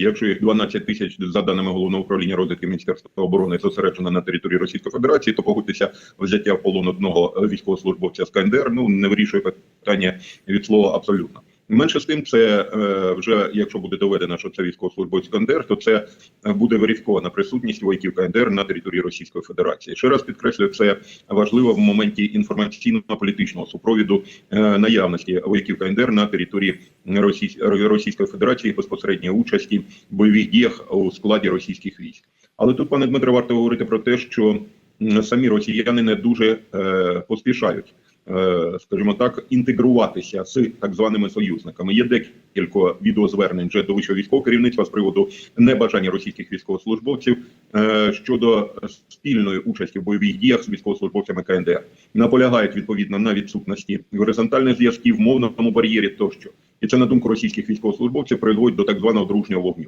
Якщо їх 12 тисяч за даними головного управління розвідки Міністерства оборони зосереджено на території Російської Федерації, то погодьтеся взяття в полон одного військовослужбовця з КНДР. Ну не вирішує питання від слова абсолютно. Менше з тим, це е, вже якщо буде доведено, що це військовослужбовець КНДР, то це е, буде верифікована присутність вояків КНДР на території Російської Федерації. Ще раз підкреслюю, це важливо в моменті інформаційно-політичного супровіду е, наявності вояків КНДР на території Російської Федерації безпосередньої участі в бойових діях у складі російських військ. Але тут, пане Дмитре, варто говорити про те, що самі росіяни не дуже поспішають. Е, Скажімо так, інтегруватися з так званими союзниками. Є декілька відеозвернень вже до вищого військового керівництва з приводу небажання російських військовослужбовців е, щодо спільної участі в бойових діях з військовослужбовцями КНДР. Наполягають відповідно на відсутності горизонтальних зв'язків, мовному бар'єрі тощо. І це на думку російських військовослужбовців призводить до так званого дружнього вогню.